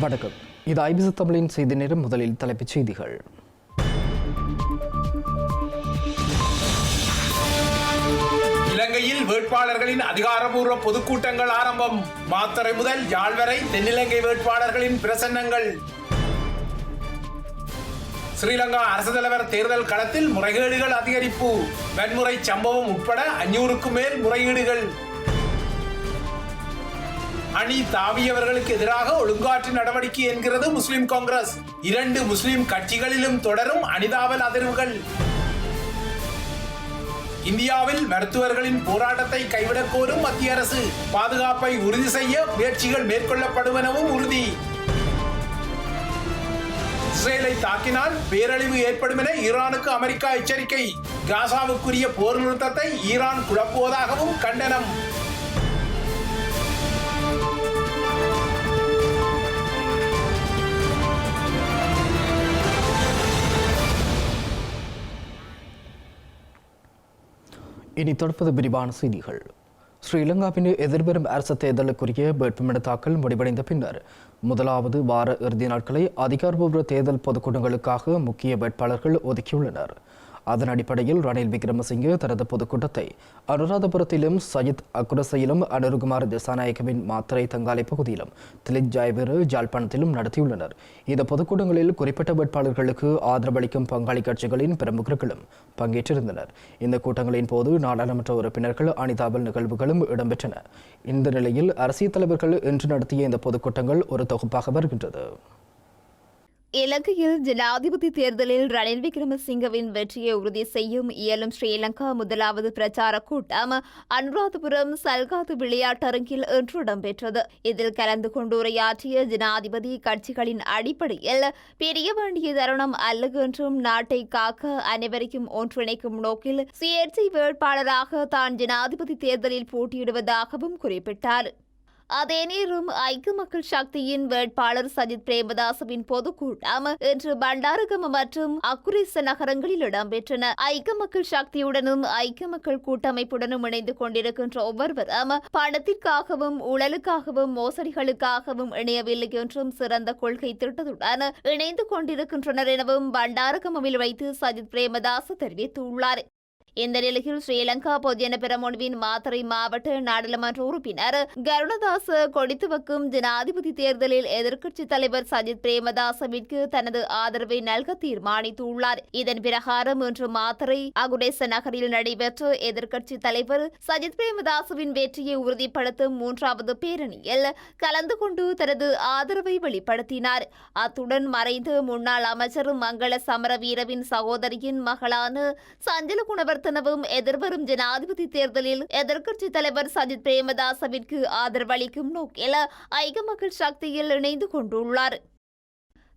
வணக்கம். இது ஐபிசி தமிழின் செய்தி நேரம். முதலில் தலைப்புச் செய்திகள். இலங்கையில் வேட்பாளர்களின் அதிகாரபூர்வ பொதுக்கூட்டங்கள் ஆரம்பம். மாத்தரை முதல் யாழ் வரை தென்னிலங்கை வேட்பாளர்களின் பிரசன்னங்கள். ஸ்ரீலங்கா அரசு தலைவர் தேர்தல் களத்தில் முறைகேடுகள் அதிகரிப்பு. வன்முறை சம்பவம் உட்பட அஞ்சூறுக்கும் மேல் முறையீடுகள் அணி தாவியவர்களுக்கு எதிராக ஒழுங்காற்று நடவடிக்கை என்கிறது முஸ்லிம் காங்கிரஸ். இரண்டு முஸ்லிம் கட்சிகளிலும் தொடரும் அணிதாவல் அதிர்வுகள். இந்தியாவில் மருத்துவர்களின் போராட்டத்தை கைவிடக் கோரும் மத்திய அரசு பாதுகாப்பை உறுதி செய்ய முயற்சிகள் மேற்கொள்ளப்படுவனவும் உறுதி. இஸ்ரேலை தாக்கினால் பேரழிவு ஏற்படும் என ஈரானுக்கு அமெரிக்கா எச்சரிக்கை. காசாவுக்குரிய போர் நிறுத்தத்தை ஈரான் குழப்புவதாகவும் கண்டனம். இனி தொடர்பது விரிவான செய்திகள். ஸ்ரீலங்காவின் எதிர்வரும் அரசு தேர்தலுக்குரிய வேட்புமனு தாக்கல் முடிவடைந்த பின்னர் முதலாவது வார இறுதி நாட்களை அதிகாரப்பூர்வ தேர்தல் பொதுக்கூட்டங்களுக்காக முக்கிய வேட்பாளர்கள் ஒதுக்கியுள்ளனர். அதன் அடிப்படையில் ரணில் விக்ரமசிங்கே தனது பொதுக்கூட்டத்தை அனுராதபுரத்திலும் சயித் அக்குரசையிலும் அனுருகுமார் திசாநாயகவின் மாத்திரை தங்காலை பகுதியிலும் திலித் ஜாய்வேறு ஜாழ்ப்பாணத்திலும் நடத்தியுள்ளனர். இந்த பொதுக்கூட்டங்களில் குறிப்பிட்ட வேட்பாளர்களுக்கு ஆதரவளிக்கும் பங்காளி கட்சிகளின் பிரமுகர்களும் பங்கேற்றிருந்தனர். இந்த கூட்டங்களின் போது நாடாளுமன்ற உறுப்பினர்கள் அனிதாபல் நிகழ்வுகளும் இடம்பெற்றன. இந்த நிலையில் அரசியல் தலைவர்கள் இன்று நடத்திய இந்த பொதுக்கூட்டங்கள் ஒரு தொகுப்பாக வருகின்றது. இலங்கையில் ஜனாதிபதி தேர்தலில் ரணில் விக்ரமசிங்கவின் வெற்றியை உறுதி செய்யும் இயலும் ஸ்ரீலங்கா முதலாவது பிரச்சார கூட்டம் அனுராதபுரம் சல்காது விளையாட்டரங்கில் இன்று இடம்பெற்றது. இதில் கலந்து கொண்டு உரையாற்றிய ஜனாதிபதி கட்சிகளின் அடிப்படையில் பிரிய வேண்டிய தருணம் அல்ல என்றும் நாட்டை காக்க அனைவரையும் ஒன்றிணைக்கும் நோக்கில் சுயேட்சை வேட்பாளராக தான் ஜனாதிபதி தேர்தலில் போட்டியிடுவதாகவும் குறிப்பிட்டார். அதே நேரம் ஐக்கிய மக்கள் சக்தியின் வேட்பாளர் சஜித் பிரேமதாசவின் பொதுக்கூட்டம் இன்று பண்டாரகம மற்றும் அக்குரிச நகரங்களில் இடம்பெற்றன. ஐக்கிய மக்கள் சக்தியுடனும் ஐக்கிய மக்கள் கூட்டமைப்புடனும் இணைந்து கொண்டிருக்கின்ற ஒவ்வொருவரும் பணத்திற்காகவும் ஊழலுக்காகவும் மோசடிகளுக்காகவும் இணையவில்லை என்றும் சிறந்த கொள்கை திட்டத்துடன் இணைந்து கொண்டிருக்கின்றனர் எனவும் பண்டாரகமில் வைத்து சஜித் பிரேமதாஸ் தெரிவித்துள்ளார். இந்த நிலையில் ஸ்ரீலங்கா பொதுஜன பெரமுனவின் மாத்தறை மாவட்ட நாடாளுமன்ற உறுப்பினர் கருணதாஸ் கொடித்துவக்கும் ஜனாதிபதி தேர்தலில் எதிர்க்கட்சித் தலைவர் சஜித் பிரேமதாசவிற்கு தனது ஆதரவை நல்க தீர்மானித்துள்ளார். இதன் பிரகாரம் இன்று மாத்தறை அகுடேச நகரில் நடைபெற்ற எதிர்க்கட்சித் தலைவர் சஜித் பிரேமதாசவின் வெற்றியை உறுதிப்படுத்தும் மூன்றாவது பேரணியில் கலந்து கொண்டு தனது ஆதரவை வெளிப்படுத்தினார். அத்துடன் மறைந்த முன்னாள் அமைச்சர் மங்கள சமரவீரவின் சகோதரியின் மகளான சஞ்சல குணவர் எதிர்வரும் ஜனாதிபதி தேர்தலில் எதிர்க்கட்சித் தலைவர் சஜித் பிரேமதாசவிற்கு ஆதரவளிக்கும் நோக்கில் ஐக்கிய மக்கள் சக்தியில் இணைந்து கொண்டுள்ளார்.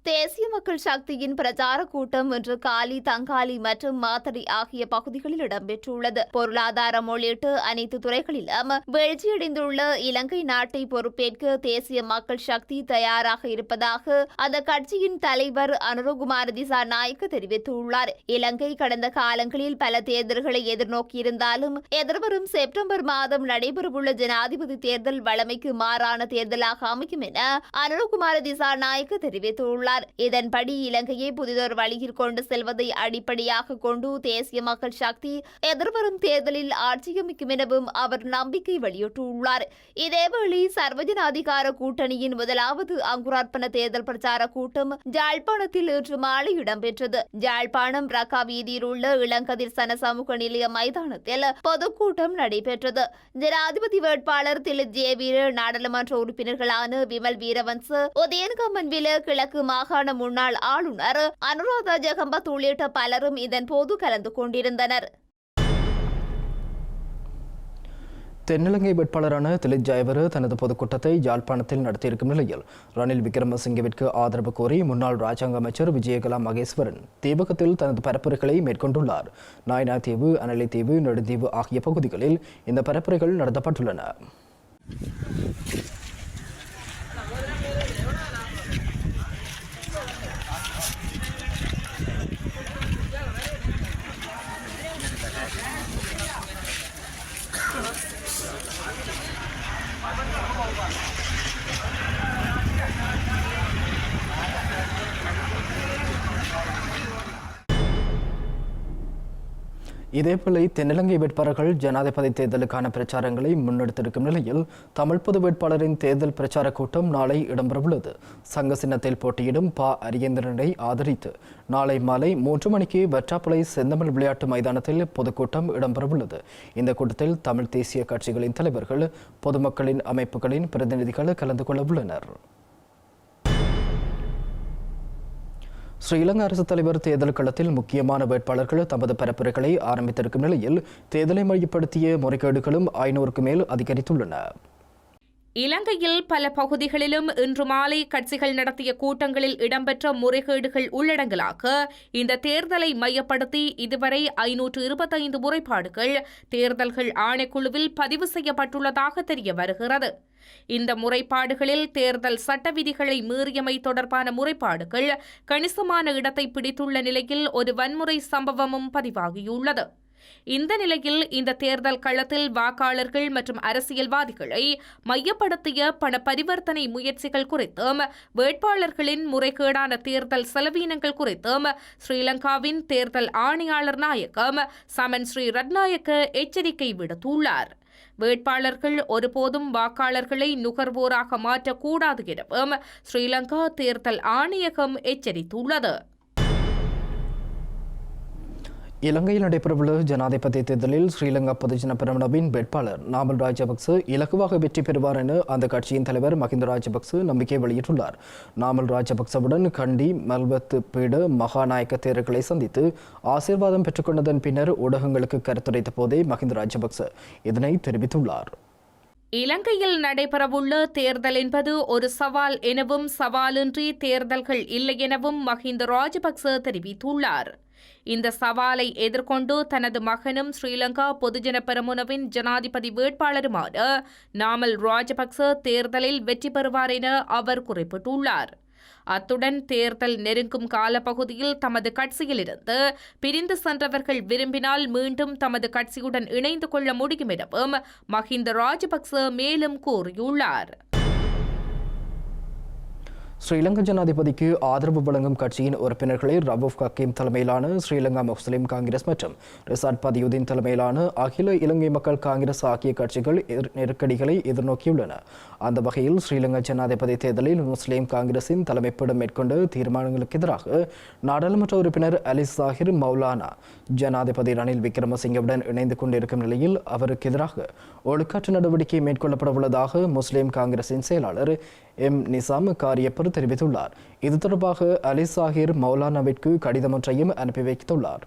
தேசிய மக்கள் சக்தியின் பிரச்சார கூட்டம் இன்று காலி தங்காலி மற்றும் மாத்தடி ஆகிய பகுதிகளில் இடம்பெற்றுள்ளது. பொருளாதாரம் உள்ளிட்டு அனைத்து துறைகளிலும் வீழ்ச்சியடைந்துள்ள இலங்கை நாட்டை பொறுப்பேற்க தேசிய மக்கள் சக்தி தயாராக இருப்பதாக அந்த கட்சியின் தலைவர் அனுரகுமார் திசா நாயக்க தெரிவித்துள்ளார். இலங்கை கடந்த காலங்களில் பல தேர்தல்களை எதிர்நோக்கியிருந்தாலும் எதிர்வரும் செப்டம்பர் மாதம் நடைபெறவுள்ள ஜனாதிபதி தேர்தல் வழமைக்கு மாறான தேர்தலாக அமைக்கும் என அனுரகுமார திசா நாயக்க தெரிவித்துள்ளார். கூறியுள்ளார். இதன்படி இலங்கையை புதிதொரு வழியில் கொண்டு செல்வதை அடிப்படையாக கொண்டு தேசிய மக்கள் சக்தி எதிர்வரும் தேர்தலில் ஆட்சியமைக்கும் எனவும் அவர் நம்பிக்கை வெளியிட்டுள்ளார். இதேவேளை சர்வஜன அதிகார கூட்டணியின் முதலாவது அங்குரார்ப்பண தேர்தல் பிரச்சார கூட்டம் ஜாழ்ப்பாணத்தில் இன்று மாலை இடம்பெற்றது. ஜாழ்ப்பாணம் ரக்கா வீதியில் உள்ள இளங்கதிர் சன சமூக நிலைய மைதானத்தில் பொதுக்கூட்டம் நடைபெற்றது. ஜனாதிபதி வேட்பாளர் திலித் ஜேவீர நாடாளுமன்ற உறுப்பினர்களான விமல் வீரவன்ச உதயன்கம்மன் வில கிழக்கு மா மாகாண முன்னாள் ஆளுநர் அனுராதா ஜெகம்பத் உள்ளிட்ட பலரும் இதன் போது கலந்து கொண்டிருந்தனர். தென்னிலங்கை வேட்பாளரான திலித் ஜெயவரு தனது பொதுக்கூட்டத்தை யாழ்ப்பாணத்தில் நடத்தியிருக்கும் நிலையில் ரணில் விக்ரமசிங்கவிற்கு ஆதரவு கோரி முன்னாள் ராஜாங்க அமைச்சர் விஜயகலா மகேஸ்வரன் தீபகத்தில் தனது பரப்புரைகளை மேற்கொண்டுள்ளார். நாயனா தீவு நெடுந்தீவு ஆகிய பகுதிகளில் இந்த பரப்புரைகள் நடத்தப்பட்டுள்ளன. இதேபோல தென்னிலங்கை வேட்பாளர்கள் ஜனாதிபதி தேர்தலுக்கான பிரச்சாரங்களை முன்னெடுத்திருக்கும் நிலையில் தமிழ் பொது வேட்பாளரின் தேர்தல் பிரச்சார கூட்டம் நாளை இடம்பெறவுள்ளது. சங்க சின்னத்தில் போட்டியிடும் ப. அரியந்திரனை ஆதரித்து நாளை மாலை மூன்று மணிக்கு வெற்றாப்பளை செந்தமிழ் விளையாட்டு மைதானத்தில் பொதுக்கூட்டம் இடம்பெறவுள்ளது. இந்த கூட்டத்தில் தமிழ் தேசிய கட்சிகளின் தலைவர்கள் பொதுமக்களின் அமைப்புகளின் பிரதிநிதிகள் கலந்து கொள்ள உள்ளனர் ஸ்ரீலங்கா அரசு தலைவர் தேர்தல் களத்தில் முக்கியமான வேட்பாளர்கள் தமது பரப்புரைகளை ஆரம்பித்திருக்கும் நிலையில் தேர்தலை மையப்படுத்திய முறைகேடுகளும் ஐநூறுக்கு மேல் அதிகரித்துள்ளன. இலங்கையில் பல பகுதிகளிலும் இன்று மாலை கட்சிகள் நடத்திய கூட்டங்களில் இடம்பெற்ற முறைகேடுகள் உள்ளடங்கலாக இந்த தேர்தலை மையப்படுத்தி இதுவரை ஐநூற்று இருபத்தைந்து முறைப்பாடுகள் தேர்தல்கள் ஆணைக்குழுவில் பதிவு செய்யப்பட்டுள்ளதாக தெரிய வருகிறது. இந்த முறைப்பாடுகளில் தேர்தல் சட்ட விதிகளை மீறியமை தொடர்பான முறைப்பாடுகள் கணிசமான இடத்தை பிடித்துள்ள நிலையில் ஒரு வன்முறை சம்பவமும் பதிவாகியுள்ளது. இந்த நிலையில் இந்த தேர்தல் களத்தில் வாக்காளர்கள் மற்றும் அரசியல்வாதிகளை மையப்படுத்திய பண பரிவர்த்தனை முயற்சிகள் குறித்தும் வேட்பாளர்களின் முறைகேடான தேர்தல் செலவீனங்கள் குறித்தும் ஸ்ரீலங்காவின் தேர்தல் ஆணையாளர் நாயகம் சமன் ஸ்ரீ ரத்நாயக்க எச்சரிக்கை விடுத்துள்ளார். வேட்பாளர்கள் ஒருபோதும் வாக்காளர்களை நுகர்வோராக மாற்றக்கூடாது எனவும் ஸ்ரீலங்கா தேர்தல் ஆணையகம் எச்சரித்துள்ளது. இலங்கையில் நடைபெறவுள்ள ஜனாதிபதி தேர்தலில் ஸ்ரீலங்கா பொதுஜன பிரமணவின் வேட்பாளர் நாமல் ராஜபக்ச இலகுவாக வெற்றி பெறுவார் என அந்த கட்சியின் தலைவர் மஹிந்த ராஜபக்ச நம்பிக்கை வெளியிட்டுள்ளார். நாமல் ராஜபக்சவுடன் கண்டி மல்வத்து பீட மகாநாயக்க தேர்தல்களை சந்தித்து ஆசீர்வாதம் பெற்றுக்கொண்டதன் பின்னர் ஊடகங்களுக்கு கருத்துரைத்த போதே மஹிந்த ராஜபக்ச இதனை தெரிவித்துள்ளார். இலங்கையில் நடைபெறவுள்ள தேர்தல் என்பது ஒரு சவால் எனவும் சவாலின்றி தேர்தல்கள் இல்லை எனவும் மஹிந்த ராஜபக்ச தெரிவித்துள்ளார். இந்த சவாலை எதிர்கொண்டு தனது மகனும் ஸ்ரீலங்கா பொதுஜன பெரமுனவின் ஜனாதிபதி வேட்பாளருமான நாமல் ராஜபக்ச தேர்தலில் வெற்றி பெறுவார் என அவர் குறிப்பிட்டுள்ளார். அத்துடன் தேர்தல் நெருங்கும் காலப்பகுதியில் தமது கட்சியிலிருந்து பிரிந்து சென்றவர்கள் விரும்பினால் மீண்டும் தமது கட்சியுடன் இணைந்து கொள்ள முடியும் எனவும் மஹிந்த ராஜபக்ச மேலும் கூறியுள்ளார். ஸ்ரீலங்கா ஜனாதிபதிக்கு ஆதரவு வழங்கும் கட்சியின் உறுப்பினர்களை ரவூஃப் ஹக்கீம் தலைமையிலான ஸ்ரீலங்கா முஸ்லிம் காங்கிரஸ் மற்றும் ரிசாட் பதியுதீன் தலைமையிலான அகில இலங்கை மக்கள் காங்கிரஸ் ஆகிய கட்சிகள் எதிர் நெருக்கடிகளை எதிர்நோக்கியுள்ளன. அந்த வகையில் ஸ்ரீலங்கா ஜனாதிபதி தேர்தலில் முஸ்லீம் காங்கிரசின் தலைமைப்படம் மேற்கொண்ட தீர்மானங்களுக்கு எதிராக நாடாளுமன்ற உறுப்பினர் அலி சாஹிர் மௌலானா ஜனாதிபதி ரணில் விக்ரமசிங்கவுடன் இணைந்து கொண்டிருக்கும் நிலையில் அவருக்கு எதிராக ஒழுக்காற்று நடவடிக்கை மேற்கொள்ளப்பட உள்ளதாக முஸ்லீம் காங்கிரசின் செயலாளர் எம் நிசாம் காரியப்பர் தெரிவித்துள்ளார். இது தொடர்பாக அலி சாஹிர் மௌலானாவிற்கு கடிதம் ஒன்றையும் அனுப்பி வைத்துள்ளார்.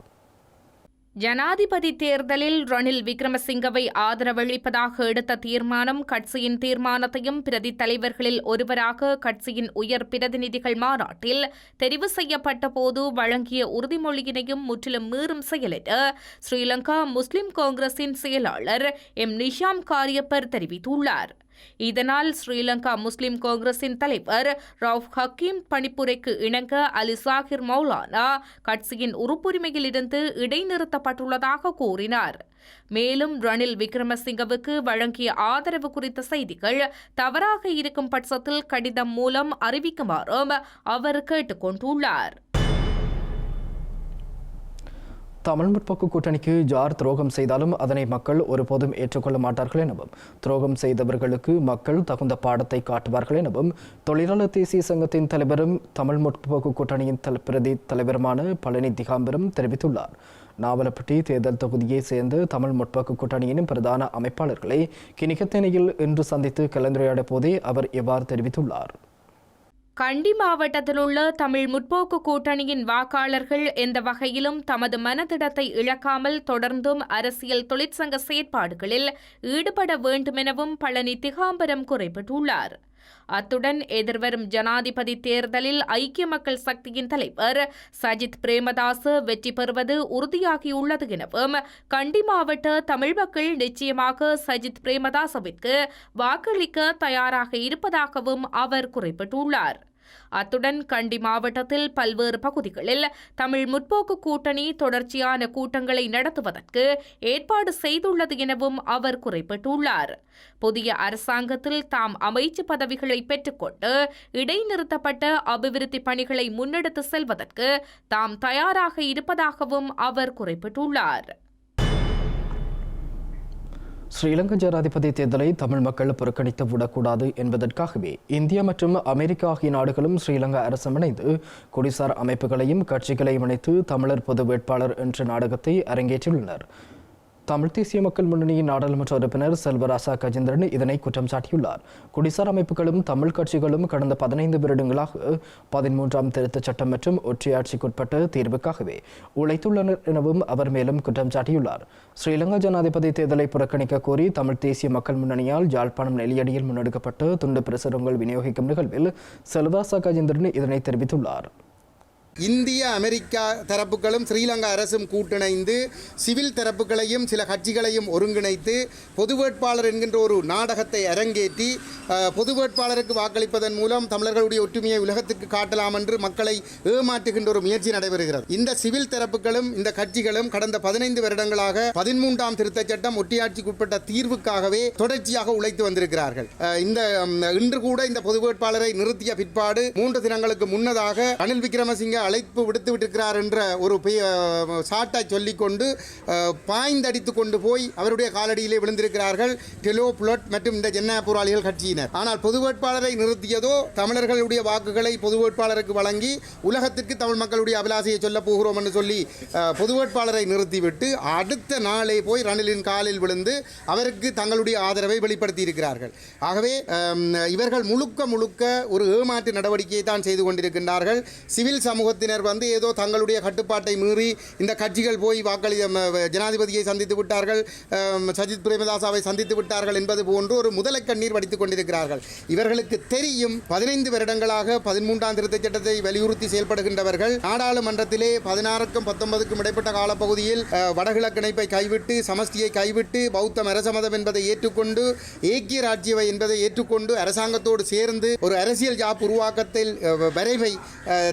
ஜனாதிபதி தேர்தலில் ரணில் விக்ரமசிங்கவை ஆதரவளிப்பதாக எடுத்த தீர்மானம் கட்சியின் தீர்மானத்தையும் பிரதி தலைவர்களில் ஒருவராக கட்சியின் உயர் பிரதிநிதிகள் மாநாட்டில் தெரிவு செய்யப்பட்ட போது வழங்கிய உறுதிமொழியினையும் முற்றிலும் மீறும் செயல் என ஸ்ரீலங்கா முஸ்லிம் காங்கிரசின் செயலாளர் எம் நிஷாம் காரியப்பர் தெரிவித்துள்ளார். இதனால் ஸ்ரீலங்கா முஸ்லிம் காங்கிரசின் தலைவர் ரவுஃப் ஹக்கீம் பணிப்புரைக்கு இணங்க அலி சாகிர் மௌலானா கட்சியின் உறுப்புரிமையிலிருந்து இடைநிறுத்தப்பட்டுள்ளதாக கூறினார். மேலும் ரணில் விக்ரமசிங்கவுக்கு வழங்கிய ஆதரவு குறித்த செய்திகள் தவறாக இருக்கும் பட்சத்தில் கடிதம் மூலம் அறிவிக்குமாறும் அவர் கேட்டுக்கொண்டுள்ளார். தமிழ் முற்போக்கு கூட்டணிக்கு ஜார் துரோகம் செய்தாலும் அதனை மக்கள் ஒருபோதும் ஏற்றுக்கொள்ள மாட்டார்கள் எனவும் துரோகம் செய்தவர்களுக்கு மக்கள் தகுந்த பாடத்தை காட்டுவார்கள் எனவும் தொழிலாளர் தேசிய சங்கத்தின் தலைவரும் தமிழ் முற்போக்கு கூட்டணியின் பிரதி தலைவருமான பழனி திகாம்பரம் தெரிவித்துள்ளார். நாவலப்பட்டி தேர்தல் தொகுதியை சேர்ந்து தமிழ் முற்போக்கு கூட்டணியின் பிரதான அமைப்பாளர்களை கிணிகத்தேனையில் இன்று சந்தித்து கலந்துரையாட போதே அவர் இவ்வாறு தெரிவித்துள்ளார். கண்டி மாவட்டத்தில் உள்ள தமிழ் முற்போக்கு கூட்டணியின் வாக்காளர்கள் எந்த வகையிலும் தமது மனதிடத்தை இழக்காமல் தொடர்ந்தும் அரசியல் தொழிற்சங்க செயற்பாடுகளில் ஈடுபட வேண்டுமெனவும் பழனி திகாம்பரம் குறிப்பிட்டுள்ளார். அத்துடன் எதிர்வரும் ஜனாதிபதி தேர்தலில் ஐக்கிய மக்கள் சக்தியின் தலைவர் சஜித் பிரேமதாச வெற்றி பெறுவது உறுதியாகியுள்ளது எனவும் கண்டி மாவட்ட தமிழ் மக்கள் நிச்சயமாக சஜித் பிரேமதாசவிற்கு வாக்களிக்க தயாராக இருப்பதாகவும் அவர் குறிப்பிட்டுள்ளார். அத்துடன் கண்டி மாவட்டத்தில் பல்வேறு பகுதிகளில் தமிழ் முற்போக்கு கூட்டணி தொடர்ச்சியான கூட்டங்களை நடத்துவதற்கு ஏற்பாடு செய்துள்ளது எனவும் அவர் குறிப்பிட்டுள்ளார். புதிய அரசாங்கத்தில் தாம் அமைச்சு பதவிகளை பெற்றுக்கொண்டு இடைநிறுத்தப்பட்ட அபிவிருத்தி பணிகளை முன்னெடுத்து செல்வதற்கு தாம் தயாராக இருப்பதாகவும் அவர் குறிப்பிட்டுள்ளார். ஸ்ரீலங்கா ஜனாதிபதி தேர்தலை தமிழ் மக்கள் புறக்கணித்து விடக்கூடாது என்பதற்காகவே இந்தியா மற்றும் அமெரிக்கா ஆகிய நாடுகளும் ஸ்ரீலங்கா அரசும் இணைந்து குடிசார் அமைப்புகளையும் கட்சிகளையும் இணைத்து தமிழர் பொது வேட்பாளர் என்ற நாடகத்தை அரங்கேற்றியுள்ளனர். தமிழ் தேசிய மக்கள் முன்னணியின் நாடாளுமன்ற உறுப்பினர் செல்வராசா கஜேந்திரன் இதனை குற்றம் சாட்டியுள்ளார். குடிசார் அமைப்புகளும் தமிழ் கட்சிகளும் கடந்த பதினைந்து வருடங்களாக பதிமூன்றாம் திருத்தச் சட்டம் மற்றும் ஒற்றையாட்சிக்குட்பட்ட தீர்வுக்காகவே உழைத்துள்ளனர் எனவும் அவர் மேலும் குற்றம் சாட்டியுள்ளார். ஸ்ரீலங்கா ஜனாதிபதி தேர்தலை புறக்கணிக்க கோரி தமிழ் தேசிய மக்கள் முன்னணியால் யாழ்ப்பாணம் நெல்லியடியில் முன்னெடுக்கப்பட்ட துண்டு பிரசுரங்கள் விநியோகிக்கும் நிகழ்வில் செல்வராசா கஜேந்திரன் இதனை தெரிவித்துள்ளார். இந்திய அமெரிக்கா தரப்புகளும் ஸ்ரீலங்கா அரசும் கூட்டிணைந்து சிவில் தரப்புகளையும் சில கட்சிகளையும் ஒருங்கிணைத்து பொது வேட்பாளர் என்கின்ற ஒரு நாடகத்தை அரங்கேற்றி பொது வேட்பாளருக்கு வாக்களிப்பதன் மூலம் தமிழர்களுடைய ஒற்றுமையை உலகத்துக்கு காட்டலாம் என்று மக்களை ஏமாற்றுகின்ற ஒரு முயற்சி நடைபெறுகிறது. இந்த சிவில் தரப்புகளும் இந்த கட்சிகளும் கடந்த பதினைந்து வருடங்களாக பதிமூன்றாம் திருத்தச் சட்டம் ஒட்டியாட்சிக்குட்பட்ட தீர்வுக்காகவே தொடர்ச்சியாக உழைத்து வந்திருக்கிறார்கள். இந்த இன்று கூட இந்த பொது வேட்பாளரை நிறுத்திய பிற்பாடு மூன்று தினங்களுக்கு முன்னதாக ரணில் விக்ரமசிங்க அழைப்பு விடுத்து விட்டிருக்கிறார் என்ற ஒரு பெய- சாட்டை சொல்லிக்கொண்டு பாய்ந்தடித்து கொண்டு போய் அவருடைய காலடியிலே விழுந்திருக்கிறார்கள் டெலோ புலட் மற்றும் இந்த ஜென்னா போராளிகள் கட்சியினர். ஆனால் பொது வேட்பாளரை நிறுத்தியதோ தமிழர்களுடைய வாக்குகளை பொது வேட்பாளருக்கு வழங்கி உலகத்திற்கு தமிழ் மக்களுடைய அபிலாசையை சொல்ல போகிறோம் என்று சொல்லி பொது வேட்பாளரை நிறுத்திவிட்டு அடுத்த நாளே போய் ரணிலின் காலில் விழுந்து அவருக்கு தங்களுடைய ஆதரவை வெளிப்படுத்தி இருக்கிறார்கள் ஆகவே இவர்கள் முழுக்க முழுக்க ஒரு ஏமாற்று நடவடிக்கையை தான் செய்து கொண்டிருக்கின்றார்கள். சிவில் சமூக சமூகத்தினர் வந்து ஏதோ தங்களுடைய கட்டுப்பாட்டை மீறி இந்த கட்சிகள் போய் வாக்களி ஜனாதிபதியை சந்தித்து விட்டார்கள் சஜித் பிரேமதாசாவை சந்தித்து விட்டார்கள் என்பது போன்று ஒரு முதலை கண்ணீர் வடித்துக் கொண்டிருக்கிறார்கள். இவர்களுக்கு தெரியும் பதினைந்து வருடங்களாக பதிமூன்றாம் திருத்தச் சட்டத்தை வலியுறுத்தி செயல்படுகின்றவர்கள். நாடாளுமன்றத்திலே பதினாறுக்கும் பத்தொன்பதுக்கும் இடைப்பட்ட காலப்பகுதியில் அஹ், வடகிழக்கு இணைப்பை கைவிட்டு சமஸ்தியை கைவிட்டு பௌத்த அரசமதம் என்பதை ஏற்றுக்கொண்டு ஏக்கிய ராஜ்யவை என்பதை ஏற்றுக்கொண்டு அரசாங்கத்தோடு சேர்ந்து ஒரு அரசியல் ஜாப் உருவாக்கத்தில் வரைவை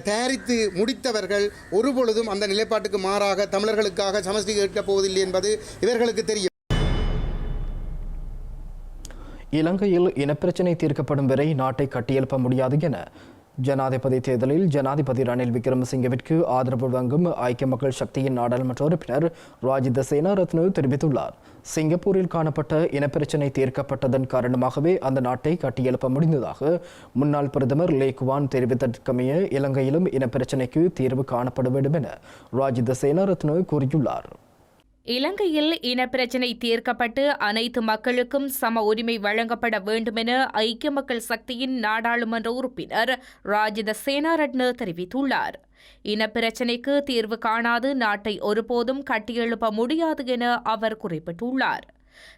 தயாரித்து முடித்தவர்கள் ஒருபொழுதும் அந்த நிலைப்பாட்டுக்கு மாறாக தமிழர்களுக்காக சமஷ்டி கேட்கப் போவதில்லை என்பது இவர்களுக்கு தெரியும். இலங்கையில் இனப்பிரச்சினை தீர்க்கப்படும் வரை நாட்டை கட்டியெழுப்ப முடியாது என ஜனாதிபதி தேர்தலில் ஜனாதிபதி ரணில் விக்ரமசிங்கவிற்கு ஆதரவு வழங்கும் ஐக்கிய மக்கள் சக்தியின் நாடாளுமன்ற உறுப்பினர் ராஜித சேனாரத்னு தெரிவித்துள்ளார். சிங்கப்பூரில் காணப்பட்ட இனப்பிரச்சினை தீர்க்கப்பட்டதன் காரணமாகவே அந்த நாட்டை கட்டியெழுப்ப முடிந்ததாக முன்னாள் பிரதமர் லேக்வான் தெரிவித்ததற்கமைய இலங்கையிலும் இனப்பிரச்சினைக்கு தீர்வு காணப்பட வேண்டும் என ராஜித சேனாரத்னு கூறியுள்ளார். இலங்கையில் இனப்பிரச்சினை தீர்க்கப்பட்டு அனைத்து மக்களுக்கும் சம உரிமை வழங்கப்பட வேண்டுமென ஐக்கிய மக்கள் சக்தியின் நாடாளுமன்ற உறுப்பினர் ராஜித சேனாரட்ன தெரிவித்துள்ளார். இனப்பிரச்சினைக்கு தீர்வு காணாது நாட்டை ஒருபோதும் கட்டியெழுப்ப முடியாது என அவர் குறிப்பிட்டுள்ளார்.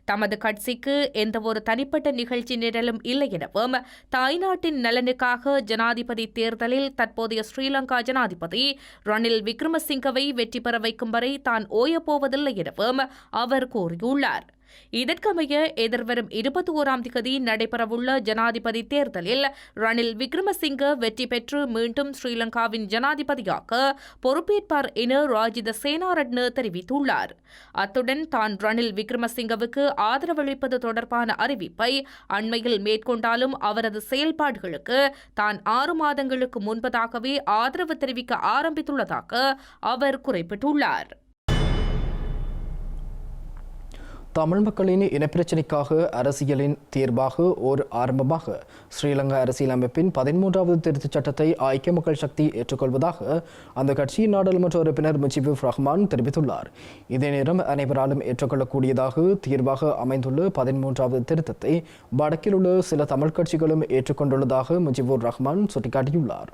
தமது கட்சிக்கு எந்தவொரு தனிப்பட்ட நிகழ்ச்சி நிரலும் இல்லை எனவும் தாய்நாட்டின் நலனுக்காக ஜனாதிபதி தேர்தலில் தற்போதைய ஸ்ரீலங்கா ஜனாதிபதி ரணில் விக்ரமசிங்கவை வெற்றி பெற வைக்கும் வரை தான் ஓயப்போவதில்லை எனவும் அவர் கூறியுள்ளார். இதற்கமைய எதிர்வரும் இருபத்தி ஓராம் திகதி நடைபெறவுள்ள ஜனாதிபதி தேர்தலில் ரணில் விக்ரமசிங்க வெற்றி பெற்று மீண்டும் ஸ்ரீலங்காவின் ஜனாதிபதியாக பொறுப்பேற்பார் என ராஜித சேனாரட்ன தெரிவித்துள்ளார். அத்துடன் தான் ரணில் விக்ரமசிங்கவுக்கு ஆதரவளிப்பது தொடர்பான அறிவிப்பை அண்மையில் மேற்கொண்டாலும் அவரது செயல்பாடுகளுக்கு தான் ஆறு மாதங்களுக்கு முன்பதாகவே ஆதரவு தெரிவிக்க ஆரம்பித்துள்ளதாக அவர் குறிப்பிட்டுள்ளார். தமிழ் மக்களின் இனப்பிரச்சினைக்காக அரசியலின் தீர்வாக ஓர் ஆரம்பமாக ஸ்ரீலங்கா அரசியலமைப்பின் பதிமூன்றாவது திருத்தச் சட்டத்தை ஐக்கிய மக்கள் சக்தி ஏற்றுக்கொள்வதாக அந்த கட்சியின் நாடாளுமன்ற உறுப்பினர் முஜிபுர் ரஹ்மான் தெரிவித்துள்ளார். இதே நேரம் அனைவராலும் ஏற்றுக்கொள்ளக்கூடியதாக தீர்வாக அமைந்துள்ள பதிமூன்றாவது திருத்தத்தை வடக்கில் உள்ள சில தமிழ் கட்சிகளும் ஏற்றுக்கொண்டுள்ளதாக முஜிபுர் ரஹ்மான் சுட்டிக்காட்டியுள்ளார்.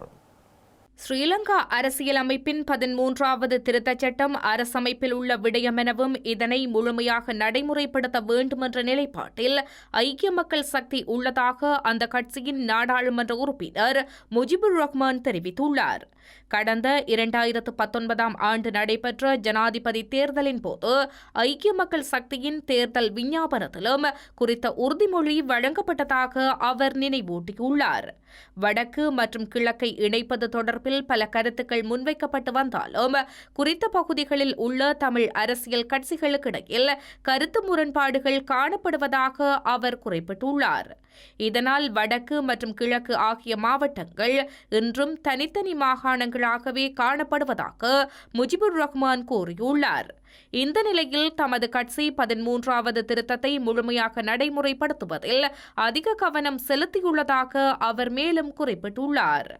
ஸ்ரீலங்கா அரசியலமைப்பின் பதிமூன்றாவது திருத்தச் சட்டம் அரசமைப்பில் உள்ள விடயம் எனவும் இதனை முழுமையாக நடைமுறைப்படுத்த வேண்டுமென்ற நிலைப்பாட்டில் ஐக்கிய மக்கள் சக்தி உள்ளதாக அந்த கட்சியின் நாடாளுமன்ற உறுப்பினர் முஜிபுர் ரஹ்மான் தெரிவித்துள்ளார். கடந்த இரண்டாயிரத்து பத்தொன்பதாம் ஆண்டு நடைபெற்ற ஜனாதிபதி தேர்தலின் போது ஐக்கிய மக்கள் சக்தியின் தேர்தல் விஞ்ஞாபனத்திலும் குறித்த உறுதிமொழி வழங்கப்பட்டதாக அவர் நினைவூட்டியுள்ளார். வடக்கு மற்றும் கிழக்கை இணைப்பது தொடர்பில் பல கருத்துக்கள் முன்வைக்கப்பட்டு வந்தாலும் குறித்த பகுதிகளில் உள்ள தமிழ் அரசியல் கட்சிகளுக்கிடையில் கருத்து முரண்பாடுகள் காணப்படுவதாக அவர் குறிப்பிட்டுள்ளார். இதனால் வடக்கு மற்றும் கிழக்கு ஆகிய மாவட்டங்கள் இன்றும் தனித்தனி மாகாணங்களாகவே காணப்படுவதாக முஜிபுர் ரஹ்மான் கூறியுள்ளார். இந்த நிலையில் தமது கட்சி பதிமூன்றாவது திருத்தத்தை முழுமையாக நடைமுறைப்படுத்துவதில் அதிக கவனம் செலுத்தியுள்ளதாக அவர் மேலும் குறிப்பிட்டுள்ளார்.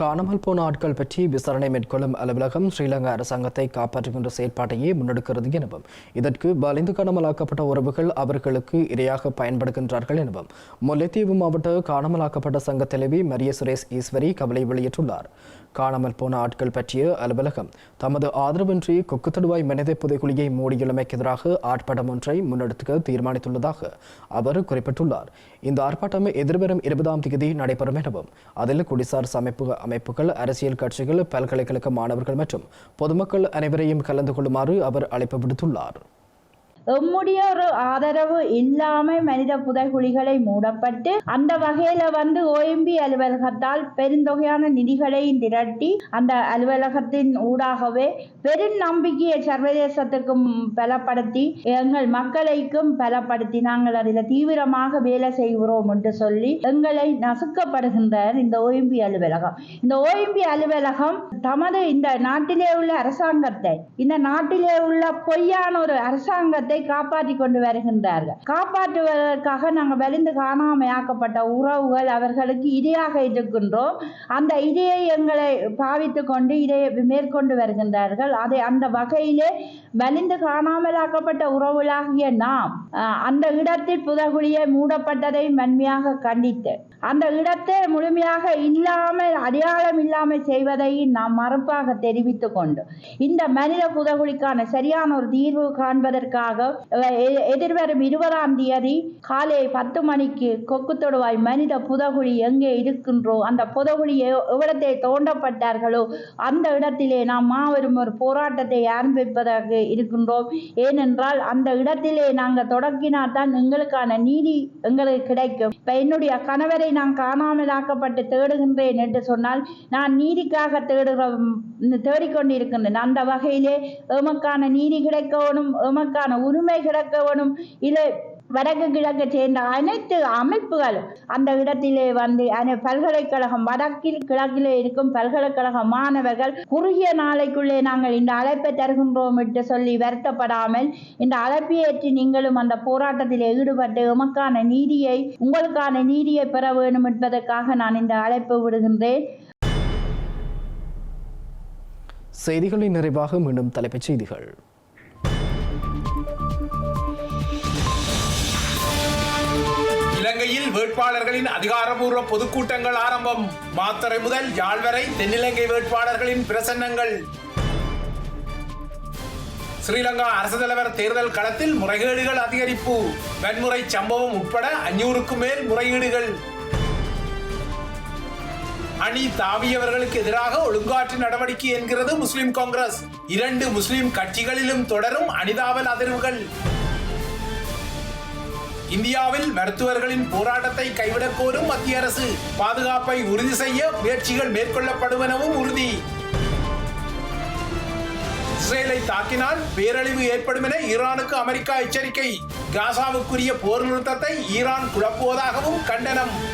காணாமல் போன ஆட்கள் பற்றி விசாரணை மேற்கொள்ளும் அலுவலகம் ஸ்ரீலங்கா அரசாங்கத்தை காப்பாற்றுகின்ற செயற்பாட்டையே முன்னெடுக்கிறது எனவும் இதற்கு வலிந்து காணாமலாக்கப்பட்ட உறவுகள் அவர்களுக்கு இரையாக பயன்படுகின்றார்கள் எனவும் முல்லைத்தீவு மாவட்ட காணாமலாக்கப்பட்ட சங்க தலைவி மரிய சுரேஷ் ஈஸ்வரி கவலை வெளியிட்டுள்ளார். காணாமல் போன ஆட்கள் பற்றிய அலுவலகம். தமது ஆதரவின்றி கொக்குத்தடுவாய் மனித புதைக்குழியை மூடியுள்ளமைக்கு எதிராக ஆர்ப்பாட்டம் ஒன்றை முன்னெடுக்க தீர்மானித்துள்ளதாக அவர் குறிப்பிட்டுள்ளார். இந்த ஆர்ப்பாட்டம் எதிர்வரும் இருபதாம் தேதி நடைபெறும் எனவும் அதில் குடிசார் அமைப்பு அமைப்புகள் அரசியல் கட்சிகள் பல்கலைக்கழக மாணவர்கள் மற்றும் பொதுமக்கள் அனைவரையும் கலந்து கொள்ளுமாறு அவர் அழைப்பு விடுத்துள்ளார். எம்முடைய ஒரு ஆதரவு இல்லாமல் மனித புதைகுழிகளை மூடப்பட்டு அந்த வகையில வந்து ஓஎம்பி அலுவலகத்தால் பெருந்தொகையான நிதிகளை திரட்டி அந்த அலுவலகத்தின் ஊடாகவே பெரும் நம்பிக்கையை சர்வதேசத்துக்கும் பலப்படுத்தி எங்கள் மக்களைக்கும் பலப்படுத்தி நாங்கள் அதில் தீவிரமாக வேலை செய்கிறோம் என்று சொல்லி எங்களை நசுக்கப்படுகின்றார் இந்த ஓஎம்பி அலுவலகம். இந்த ஓஎம்பி அலுவலகம் தமது இந்த நாட்டிலே உள்ள அரசாங்கத்தை இந்த நாட்டிலே உள்ள பொய்யான ஒரு அரசாங்கத்தை காப்பாற்றி கொண்டு வருகின்றார்கள். காப்பாற்றுவதற்காக நாங்கள் வலிந்து காணாமையாக்கப்பட்ட உறவுகள் அவர்களுக்கு இடையாக இருக்கின்றோம். அந்த இடையை எங்களை பாவித்து கொண்டு இதை மேற்கொண்டு வருகின்றார்கள். அதை அந்த வகையிலே வலிந்து காணாமலாக்கப்பட்ட உறவுகளாகிய நாம் அந்த இடத்தில் புதகுழியை மூடப்பட்டதை வன்மையாக கண்டித்து அந்த இடத்தை முழுமையாக இல்லாமல் அடையாளம் இல்லாமல் செய்வதை நாம் மறுப்பாக தெரிவித்துக் கொண்டு இந்த மனித புதகுழிக்கான சரியான ஒரு தீர்வு காண்பதற்காக அஹ், எதிர்வரும் இருபதாம் தேதி காலை பத்து மணிக்கு கொக்கு தொடுவாய் மனித புதகுழி எங்கே இருக்கின்றோ அந்த புதகுழி எவ்விடத்தை தோண்டப்பட்டார்களோ அந்த இடத்திலே நாம் மாபெரும் ஒரு போராட்டத்தை ஆரம்பிப்பதாக இருக்கின்றோம். ஏனென்றால் அந்த இடத்திலே நாங்கள் தொடங்கினால் தான் எங்களுக்கான நீதி எங்களுக்கு கிடைக்கும். இப்ப என்னுடைய கணவரை நான் காணாமலாக்கப்பட்டு தேடுகின்றேன் என்று சொன்னால் நான் நீதிக்காக தேடுகிற தேடிக்கொண்டிருக்கின்றேன். அந்த வகையிலே எமக்கான நீதி கிடைக்கணும் எமக்கான உரிமை கிடக்கவனும் இல்லை வடக்கு கிழக்கு சேர்ந்த அனைத்து அமைப்புகள் அந்த இடத்திலே வந்து பல்கலைக்கழகம் வடக்கில் கிழக்கிலே இருக்கும் பல்கலைக்கழக மாணவர்கள் குறுகிய நாளைக்குள்ளே நாங்கள் இந்த அழைப்பை தருகின்றோம் என்று சொல்லி வருத்தப்படாமல் இந்த அழைப்பை ஏற்றி நீங்களும் அந்த போராட்டத்தில் ஈடுபட்டு உமக்கான நீதியை உங்களுக்கான நீதியை பெற வேண்டும் என்பதற்காக நான் இந்த அழைப்பு விடுகின்றேன். செய்திகளின் நிறைவாக மீண்டும் தலைப்புச் செய்திகள். வேட்பாளர்களின் அதிகாரபூர்வ பொதுக்கூட்டங்கள் ஆரம்பம். மாத்தறை முதல் யாழ் வரை தென்னிலங்கை வேட்பாளர்களின் பிரசன்னங்கள். ஸ்ரீலங்கா அரசு தலைவர் தேர்தல் களத்தில் முறைகேடுகள் அதிகரிப்பு. வன்முறை சம்பவம் உட்பட அஞ்சூறுக்கும் மேல் முறையீடுகள். அணி தாவியவர்களுக்கு எதிராக ஒழுங்காற்று நடவடிக்கை என்கிறது முஸ்லிம் காங்கிரஸ். இரண்டு முஸ்லிம் கட்சிகளிலும் தொடரும் அணிதாவல் அதிர்வுகள். இந்தியாவில் மருத்துவர்களின் போராட்டத்தை கைவிடக் கோரும் மத்திய அரசு பாதுகாப்பை உறுதி செய்ய முயற்சிகள் மேற்கொள்ளப்படுவனவும் உறுதி. இஸ்ரேலை தாக்கினால் பேரழிவு ஏற்படும் என ஈரானுக்கு அமெரிக்கா எச்சரிக்கை. காசாவுக்குரிய போர் நிறுத்தத்தை ஈரான் குழப்புவதாகவும் கண்டனம்.